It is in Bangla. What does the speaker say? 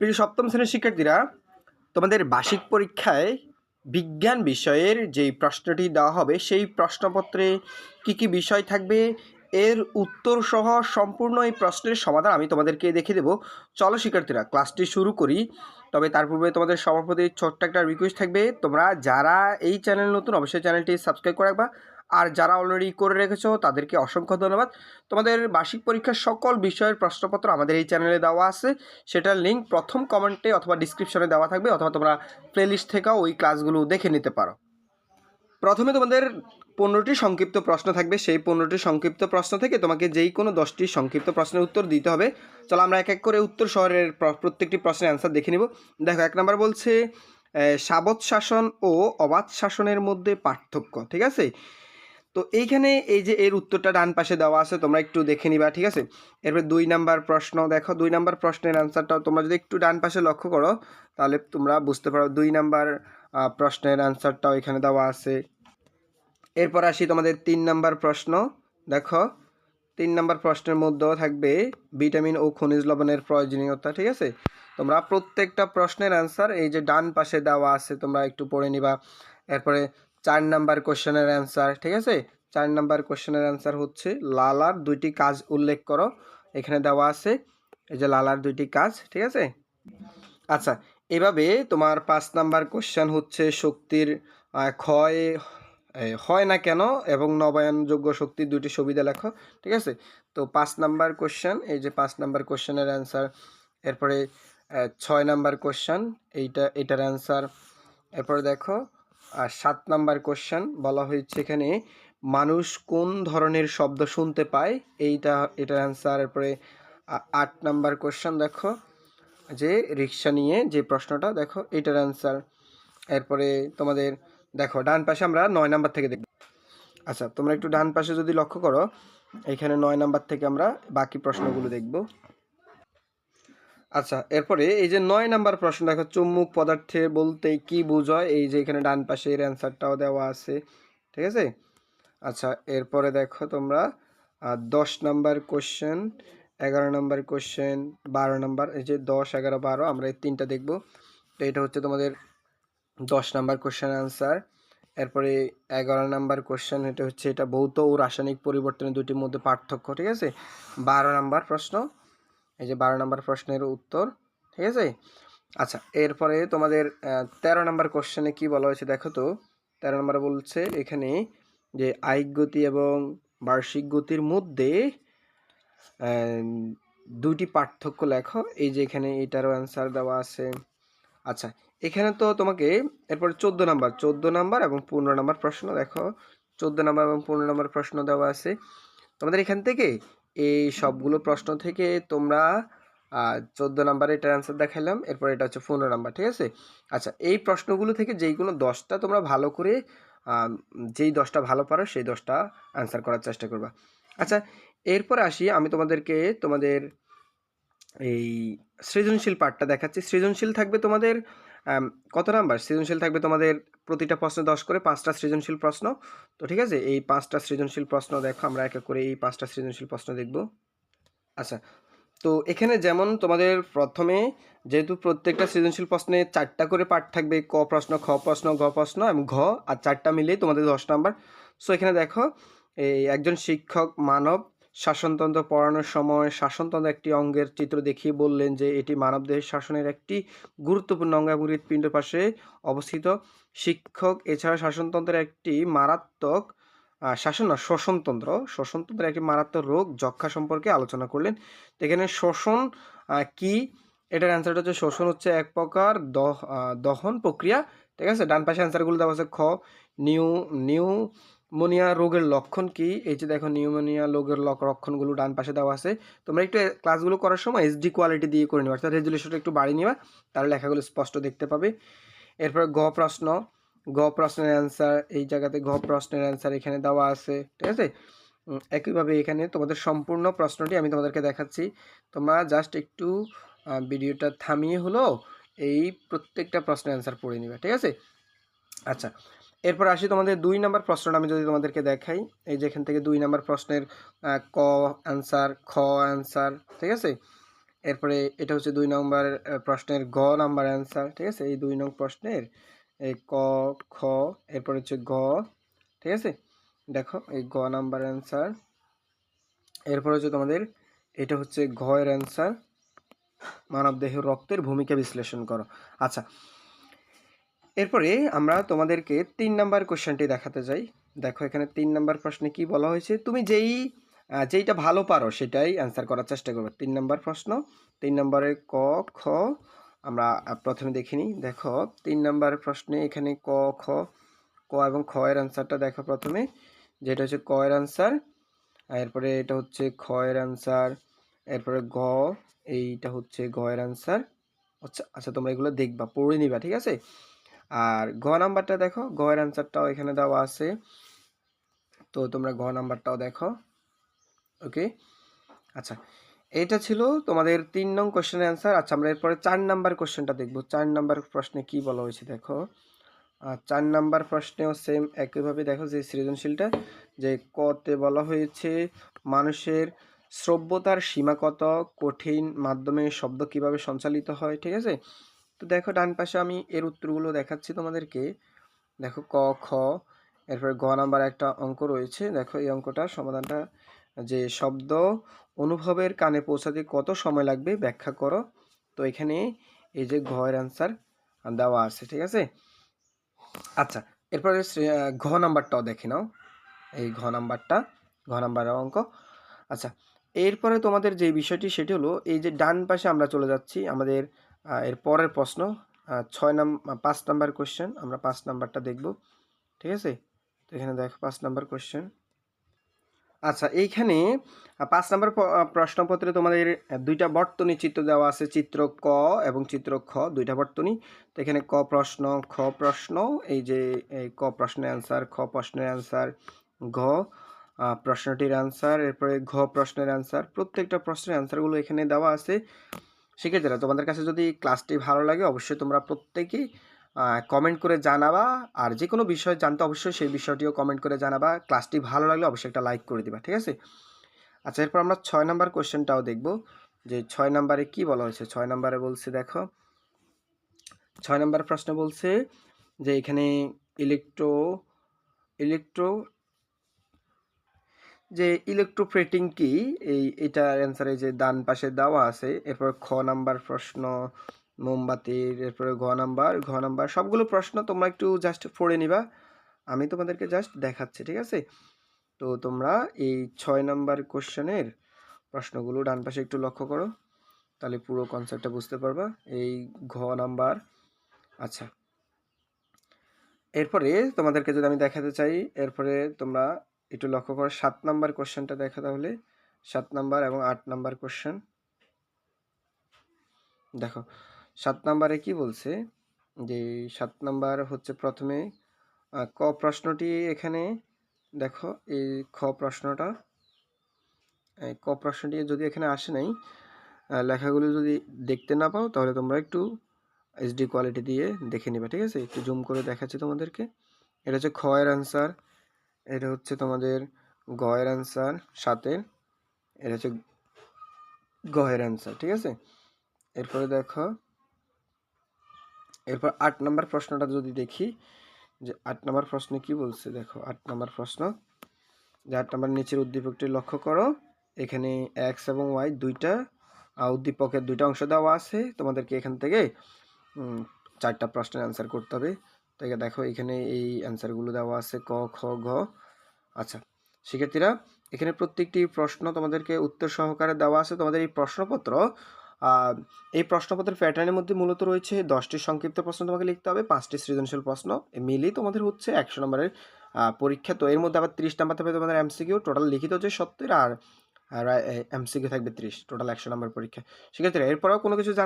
প্রিয় সপ্তম শ্রেণির শিক্ষার্থীরা, তোমাদের বার্ষিক পরীক্ষায় বিজ্ঞান বিষয়ের যেই প্রশ্নটি দেওয়া হবে, সেই প্রশ্নপত্রে কি কি বিষয় থাকবে, এর উত্তর সহ সম্পূর্ণ এই প্রশ্নের সমাধান আমি তোমাদেরকে দেখে দেবো। চলো শিক্ষার্থীরা, ক্লাসটি শুরু করি। তবে তার পূর্বে তোমাদের সবার প্রতি ছোট্ট একটা রিকোয়েস্ট থাকবে, তোমরা যারা এই চ্যানেল নতুন, অবশ্যই চ্যানেলটি সাবস্ক্রাইব করে রাখবা। আর যারা অলরেডি করে রেখেছো, তাদেরকে অসংখ্য ধন্যবাদ। তোমাদের বার্ষিক পরীক্ষার সকল বিষয়ের প্রশ্নপত্র আমাদের এই চ্যানেলে দেওয়া আছে। সেটার লিঙ্ক প্রথম কমেন্টে অথবা ডিসক্রিপশনে দেওয়া থাকবে, অথবা তোমরা প্লেলিস্ট থেকেও ওই ক্লাসগুলো দেখে নিতে পারো। প্রথমে তোমাদের পনেরোটি সংক্ষিপ্ত প্রশ্ন থাকবে। সেই পনেরোটি সংক্ষিপ্ত প্রশ্ন থেকে তোমাকে যেই কোনো দশটি সংক্ষিপ্ত প্রশ্নের উত্তর দিতে হবে। চলো আমরা এক এক করে উত্তর শহরের প্রত্যেকটি প্রশ্নের অ্যান্সার দেখে নিব। দেখো, এক নম্বর বলছে সাবত শাসন ও অবাধ শাসনের মধ্যে পার্থক্য, ঠিক আছে? তো এইখানে এই যে এর উত্তরটা ডান পাশে দেওয়া আছে, তোমরা একটু দেখে নিবা, ঠিক আছে? এরপর দুই নাম্বার প্রশ্ন, দেখো, দুই নাম্বার প্রশ্নের অ্যান্সারটাও তোমরা যদি একটু ডান পাশে লক্ষ্য করো, তাহলে তোমরা বুঝতে পারো দুই নাম্বার প্রশ্নের অ্যান্সারটাও এখানে দেওয়া আছে। এরপর আসি তোমাদের তিন নাম্বার প্রশ্ন, দেখো, তিন নাম্বার প্রশ্নের মধ্যেও থাকবে ভিটামিন ও খনিজ লবণের প্রয়োজনীয়তা, ঠিক আছে? তোমরা প্রত্যেকটা প্রশ্নের অ্যান্সার এই যে ডান পাশে দেওয়া আছে, তোমরা একটু পড়ে নিবা। এরপরে চার নাম্বার কোশ্চেনের অ্যান্সার, ঠিক আছে? চার নাম্বার কোশ্চেনের অ্যান্সার হচ্ছে লালার দুইটি কাজ উল্লেখ করো। এখানে দেওয়া আছে এই যে লালার দুইটি কাজ, ঠিক আছে? আচ্ছা এভাবে তোমার পাঁচ নাম্বার কোশ্চেন হচ্ছে শক্তির ক্ষয় হয় না কেন এবং নবায়নযোগ্য শক্তির দুটি সুবিধা লেখো, ঠিক আছে? তো পাঁচ নাম্বার কোশ্চেন, এই যে পাঁচ নাম্বার কোশ্চেনের অ্যান্সার, এরপরে ছয় নাম্বার কোশ্চেন, এইটা, এটার অ্যান্সার, এরপরে দেখো সাত নাম্বার কোশ্চেন বলা হয়েছে এখানে, মানুষ কোন ধরনের শব্দ শুনতে পায়? এইটা, এটার অ্যান্সার এরপরে আট নাম্বার কোশ্চেন দেখো, যে রিক্সা নিয়ে যে প্রশ্নটা, দেখো, এটার অ্যান্সার এরপরে তোমাদের, দেখো, ডান পাশে আমরা নয় নাম্বার থেকে দেখব। আচ্ছা তোমরা একটু ডান পাশে যদি লক্ষ্য করো, এখানে নয় নাম্বার থেকে আমরা বাকি প্রশ্নগুলো দেখব। আচ্ছা এরপরে এই যে নয় নাম্বার প্রশ্ন, দেখো, চুম্বক পদার্থে বলতে কি বোঝায়? এই যে এখানে ডান পাশে এর অ্যান্সারটাও দেওয়া আছে, ঠিক আছে? আচ্ছা এরপরে দেখো তোমরা দশ নাম্বার কোশ্চেন এগারো নাম্বার কোশ্চেন বারো নাম্বার, এই যে দশ, এগারো, বারো, আমরা এই তিনটা দেখব। তো এটা হচ্ছে তোমাদের দশ নাম্বার কোশ্চেন আনসার এরপরে এগারো নাম্বার কোশ্চেন এটা হচ্ছে এটা ভৌত ও রাসায়নিক পরিবর্তনের দুটির মধ্যে পার্থক্য, ঠিক আছে? বারো নাম্বার প্রশ্ন এই যে বারো নাম্বার প্রশ্নের উত্তর ঠিক আছে? আচ্ছা এরপরে তোমাদের আহ, তেরো নাম্বার কোশ্চেনে কি বলা হয়েছে দেখো তো? তেরো নাম্বার বলছে এখানে যে আয়িক গতি এবং বার্ষিক গতির মধ্যে দুইটি পার্থক্য লেখো। এই যে এখানে এটারও অ্যান্সার দেওয়া আছে। আচ্ছা এখানে তো তোমাকে এরপরে চোদ্দ নাম্বার চোদ্দ নাম্বার এবং পনেরো নাম্বার প্রশ্ন দেখো চোদ্দ নাম্বার এবং পনেরো নাম্বার প্রশ্ন দেওয়া আছে। তোমাদের এখান থেকে এই সবগুলো প্রশ্ন থেকে তোমরা চোদ্দ নাম্বারে এটার অ্যান্সার দেখালাম এরপর এটা হচ্ছে পনেরো নাম্বার, ঠিক আছে? আচ্ছা এই প্রশ্নগুলো থেকে যেই কোনো দশটা তোমরা ভালো করে যেই দশটা ভালো পারো, সেই দশটা অ্যান্সার করার চেষ্টা করবা। আচ্ছা এরপরে আসি, আমি তোমাদেরকে তোমাদের এই সৃজনশীল পার্টটা দেখাচ্ছি। সৃজনশীল থাকবে তোমাদের কত নাম্বার? সৃজনশীল থাকবে তোমাদের প্রতিটা প্রশ্নে দশ করে, পাঁচটা সৃজনশীল প্রশ্ন। তো ঠিক আছে, এই পাঁচটা সৃজনশীল প্রশ্ন দেখো, আমরা এক করে এই পাঁচটা সৃজনশীল প্রশ্ন দেখব। আচ্ছা তো এখানে যেমন তোমাদের প্রথমে যেহেতু প্রত্যেকটা সৃজনশীল প্রশ্নে চারটা করে পার্ট থাকবে, ক প্রশ্ন, খ প্রশ্ন গ প্রশ্ন এবং ঘ আর চারটা মিলেই তোমাদের দশ নাম্বার। সো এখানে দেখো, এই একজন শিক্ষক মানব শাসনতন্ত্র পড়ানোর সময় শাসনতন্ত্র একটি অঙ্গের চিত্র দেখিয়ে বললেন যে এটি মানবদেহের শাসনের একটি গুরুত্বপূর্ণ অঙ্গ এবং হৃৎপিণ্ডের পাশে অবস্থিত। শিক্ষক এছাড়া শাসনতন্ত্রের একটি মারাত্মক শাসন না শ্বসনতন্ত্র শ্বসনতন্ত্রের একটি মারাত্মক রোগ যক্ষা সম্পর্কে আলোচনা করলেন। এখানে শোষণ আহ, কি? এটার অ্যান্সারটা হচ্ছে শোষণ হচ্ছে এক প্রকার দহ দহন প্রক্রিয়া। ঠিক আছে? ডান পাশে অ্যান্সারগুলো দেওয়া আছে খ নিউ নিউ নিউমোনিয়া রোগের লক্ষণ কি? এই যে দেখো, নিউমোনিয়া রোগের লক- লক্ষণগুলো ডান পাশে দেওয়া আছে। তোমরা একটু ক্লাসগুলো করার সময় এইচডি কোয়ালিটি দিয়ে করে নেবা অর্থাৎ রেজুলেশনটা একটু বাড়িয়ে নিবা, তাহলে লেখাগুলো স্পষ্ট দেখতে পাবে। এরপর গ প্রশ্ন। গ প্রশ্নের অ্যান্সার এই জায়গাতে গ প্রশ্নের অ্যান্সার এখানে দেওয়া আছে, ঠিক আছে? একইভাবে এখানে তোমাদের সম্পূর্ণ প্রশ্নটি আমি তোমাদেরকে দেখাচ্ছি। তোমরা জাস্ট একটু ভিডিওটা থামিয়ে হলো এই প্রত্যেকটা প্রশ্নের অ্যান্সার পড়ে নিবে, ঠিক আছে? আচ্ছা এরপর আসি তোমাদের দুই নাম্বার প্রশ্নটা আমি যদি তোমাদেরকে দেখাই। এই যে এখান থেকে দুই নাম্বার প্রশ্নের ক অ্যান্সার খ অ্যান্সার ঠিক আছে? এরপরে এটা হচ্ছে দুই নম্বর প্রশ্নের গ নাম্বার অ্যান্সার ঠিক আছে? এই দুই নং প্রশ্নের এই ক, খ, এরপরে হচ্ছে গ, ঠিক আছে? দেখো, এই গ নাম্বার অ্যান্সার এরপরে হচ্ছে তোমাদের, এটা হচ্ছে ঘ এর অ্যান্সার মানবদেহের রক্তের ভূমিকা বিশ্লেষণ করো। আচ্ছা এরপরে আমরা তোমাদেরকে তিন নাম্বার কোশ্চেনটি দেখাতে যাই। দেখো, এখানে তিন নাম্বার প্রশ্নে কি বলা হয়েছে? তুমি যেই যেইটা ভালো পারো সেটাই অ্যান্সার করার চেষ্টা করবে। তিন নাম্বার প্রশ্ন, তিন নম্বরে ক, খ, আমরা প্রথমে দেখে নিই। দেখো, তিন নাম্বার প্রশ্নে এখানে ক, খ, ক এবং খ এর অ্যান্সারটা দেখো প্রথমে। যেটা হচ্ছে ক এর অ্যান্সার এরপরে এটা হচ্ছে খ এর অ্যান্সার এরপরে গ, এইটা হচ্ছে গ এর অ্যান্সার আচ্ছা আচ্ছা তোমরা এগুলো দেখবা, পড়ে নিবা, ঠিক আছে? আর গ নাম্বারটা দেখো ঘ এর অ্যান্সারটাও এখানে দেওয়া আছে। তো তোমরা ঘ নাম্বারটাও দেখো ওকে আচ্ছা এটা ছিল তোমাদের তিন নং কোশ্চেনের অ্যান্সার আচ্ছা আমরা এরপরে চার নাম্বার কোশ্চেনটা দেখব। চার নাম্বার প্রশ্নে কি বলা হয়েছে দেখো? আর চার নাম্বার প্রশ্নেও সেম একইভাবে দেখো যে সৃজনশীলটা, যে কতে বলা হয়েছে, মানুষের শ্রব্যতার সীমা কত, কঠিন মাধ্যমে শব্দ কীভাবে সঞ্চালিত হয়, ঠিক আছে? তো দেখো, ডান পাশে আমি এর উত্তরগুলো দেখাচ্ছি তোমাদেরকে। দেখো, ক, খ, এরপরে গ নাম্বার একটা অঙ্ক রয়েছে। দেখো, এই অঙ্কটার সমাধানটা, যে শব্দ অনুভবের কানে পৌঁছাতে কত সময় লাগবে ব্যাখ্যা করো। তো এখানে এই যে ঘয়ের অ্যান্সার দেওয়া আছে, ঠিক আছে? আচ্ছা এরপরে ঘ নাম্বারটাও দেখে নাও। এই ঘ নাম্বারটা, ঘ নাম্বারের অঙ্ক। আচ্ছা এরপরে তোমাদের যে বিষয়টি, সেটি হলো, এই যে ডান পাশে আমরা চলে যাচ্ছি, আমাদের এর পরের প্রশ্ন ছয় নাম পাঁচ নাম্বার কোশ্চেন আমরা পাঁচ নাম্বারটা দেখব, ঠিক আছে? তো এখানে দেখো পাঁচ নাম্বার কোয়েশ্চেন আচ্ছা এইখানে পাঁচ নম্বর প্রশ্নপত্রে তোমাদের দুইটা বর্তনী চিত্র দেওয়া আছে, চিত্র ক এবং চিত্র খ, দুইটা বর্তনী। তো এখানে ক প্রশ্ন, খ প্রশ্ন, এই যে, এই ক প্রশ্নের অ্যান্সার খ প্রশ্নের অ্যান্সার ঘ প্রশ্নটির অ্যান্সার এরপরে ঘ প্রশ্নের অ্যান্সার প্রত্যেকটা প্রশ্নের অ্যান্সারগুলো এখানে দেওয়া আছে। শিক্ষার্থীরা তোমাদের কাছে যদি ক্লাসটি ভালো লাগে, অবশ্যই তোমরা প্রত্যেকেই কমেন্ট করে জানাবা। আর যে কোনো বিষয় জানতে অবশ্যই সেই বিষয়টিও কমেন্ট করে জানাবা। ক্লাসটি ভালো লাগলে অবশ্যই একটা লাইক করে দিবা, ঠিক আছে? আচ্ছা এরপর আমরা ছয় নাম্বার কোশ্চেনটাও দেখব। যে ছয় নাম্বারে কি বলা হয়েছে? ছয় নাম্বারে বলছে, দেখো। ছয় নাম্বার প্রশ্ন বলছে যে এখানে ইলেকট্রো ইলেকট্রো যে ইলেকট্রোপ্রেটিং কি? এই, এটার অ্যান্সারে যে ডান পাশে দেওয়া আছে, এরপর খ নাম্বার প্রশ্ন, মোমবাতির, এরপরে ঘ নাম্বার ঘ নাম্বার, সবগুলো প্রশ্ন তোমরা একটু জাস্ট পড়ে নিবা। আমি তোমাদেরকে জাস্ট দেখাচ্ছি, ঠিক আছে? তো তোমরা এই ছয় নাম্বার কোশ্চেনের প্রশ্নগুলো ডান পাশে একটু লক্ষ্য করো, তাহলে পুরো কনসেপ্টটা বুঝতে পারবা। এই ঘ নাম্বার আচ্ছা। এরপরে তোমাদেরকে যদি আমি দেখাতে চাই, এরপরে তোমরা একটু লক্ষ্য করো, সাত নাম্বার কোশ্চেনটা দেখা তাহলে। সাত নাম্বার এবং আট নাম্বার কোশ্চেন দেখো, সাত নাম্বারে কি বলছে? যে সাত নাম্বার হচ্ছে প্রথমে ক প্রশ্নটি এখানে দেখো, এই খ প্রশ্নটা। ক প্রশ্নটি যদি এখানে আসে নাই লেখাগুলো যদি দেখতে না পাও, তাহলে তোমরা একটু এইচডি কোয়ালিটি দিয়ে দেখে নিবা, ঠিক আছে? একটু জুম করে দেখাচ্ছি তোমাদেরকে। এটা হচ্ছে খ এর অ্যান্সার এটা হচ্ছে তোমাদের গ এর অ্যান্সার সাতের এটা হচ্ছে গ এর অ্যান্সার ঠিক আছে? এরপরে দেখো, এরপর আট নম্বর প্রশ্নটা যদি দেখি, যে আট নম্বর প্রশ্নে কি বলছে? দেখো, আট নম্বর প্রশ্ন, যে আট নম্বর নিচের উদ্দীপকটি লক্ষ্য করো, এখানে এক্স এবং ওয়াই দুইটা উদ্দীপকের দুইটা অংশ দেওয়া আছে, তোমাদেরকে এখান থেকে চারটা প্রশ্নের অ্যান্সার করতে হবে। তো দেখো, এখানে এই অ্যান্সারগুলো দেওয়া আছে ক, খ, ঘ। আচ্ছা শিক্ষার্থীরা, এখানে প্রত্যেকটি প্রশ্ন তোমাদেরকে উত্তর সহকারে দেওয়া আছে। তোমাদের এই প্রশ্নপত্র এই প্রশ্নপত্রের প্যাটার্নের মধ্যে মূলত রয়েছে দশটি সংক্ষিপ্ত প্রশ্ন তোমাকে লিখতে হবে, পাঁচটি সৃজনশীল প্রশ্ন। মিলিয়ে তোমাদের হচ্ছে একশো নম্বরের পরীক্ষা। তো এর মধ্যে আবার ত্রিশ নাম্বার থাকবে তোমাদের এমসিকিউ টোটাল লিখিত হচ্ছে সত্তর আর এমসিকিউ থাকবে ত্রিশ টোটাল একশো নম্বর পরীক্ষা। শিক্ষার্থীরা, এরপরেও কোনো কিছু জানা